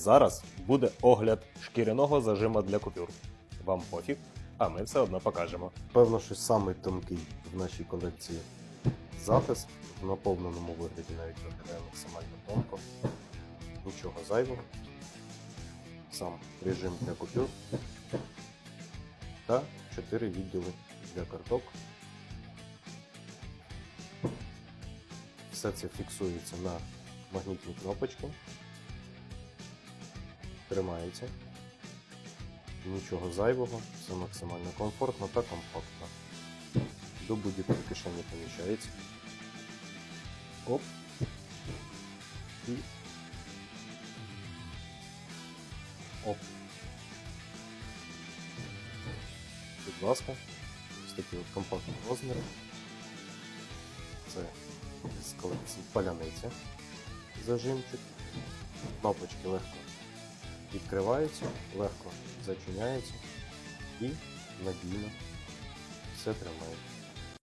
Зараз буде огляд шкіряного зажима для купюр. Вам пофіг, а ми все одно покажемо. Певно, що самий тонкий в нашій колекції захист. В наповненому вигляді навіть виглядає максимально тонко. Нічого зайвого. Сам режим для купюр. Та 4 відділи для карток. Все це фіксується на магнітні кнопочки. Тримається. Нічого зайвого, все максимально комфортно та компактно. До будь-якої кишені поміщається. Оп. І. Оп. Будь ласка. Ось такі от компактні розміри. Це з колекції паляниця. Зажимчик. Кнопочки легко відкриваються, легко зачиняються і надійно все тримає.